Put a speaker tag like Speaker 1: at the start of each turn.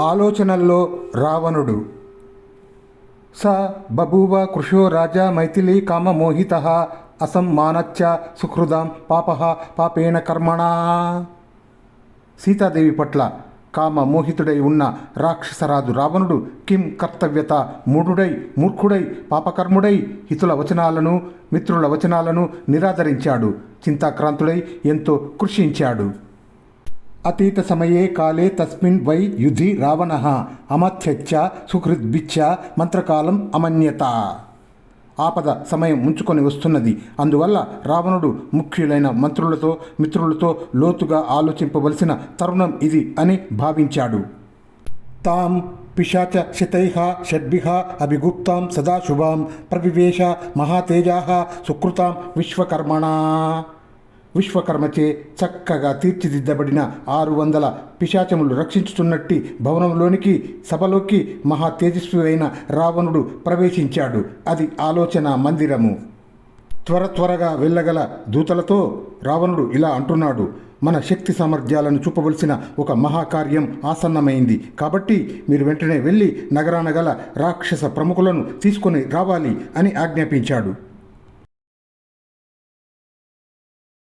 Speaker 1: ఆలోచనల్లో రావణుడు. స బభూవ కృషో రాజా మైథిలీ కామమోహిత అసమ్మానచ్చ సుహృదాం పాప పాపేణ కర్మణా. సీతాదేవి పట్ల కామ మోహితుడై ఉన్న రాక్షసరాజు రావణుడు కిం కర్తవ్యత మూఢుడై మూర్ఖుడై పాపకర్ముడై హితుల వచనాలను మిత్రుల వచనాలను నిరాదరించాడు. చింతాక్రాంతుడై ఎంతో కృషించాడు. అతీత సమయే కాలే తస్మిన్ వై యుధి రావణ అమత్యచ్చ సుహృద్భిచ్చ మంత్రకాలం అమన్యత. ఆపద సమయం ముంచుకొని వస్తున్నది. అందువల్ల రావణుడు ముఖ్యులైన మంత్రులతో మిత్రులతో లోతుగా ఆలోచింపవలసిన తరుణం ఇది అని భావించాడు. తాం పిశాచ శతైహ షడ్భిహ అభిగుప్తాం సదాశుభాం ప్రవివేశ మహాతేజా సుకృతాం విశ్వకర్మణా. విశ్వకర్మచే చక్కగా తీర్చిదిద్దబడిన ఆరు వందల పిశాచములు రక్షించుతున్నట్టి భవనంలోనికి సభలోకి మహా తేజస్వి అయిన రావణుడు ప్రవేశించాడు. అది ఆలోచన మందిరము. త్వర త్వరగా వెళ్ళగల దూతలతో రావణుడు ఇలా అంటున్నాడు మన శక్తి సామర్థ్యాలను చూపవలసిన ఒక మహాకార్యం ఆసన్నమైంది. కాబట్టి మీరు వెంటనే వెళ్ళి నగరాన గల రాక్షస ప్రముఖులను తీసుకొని రావాలి అని ఆజ్ఞాపించాడు.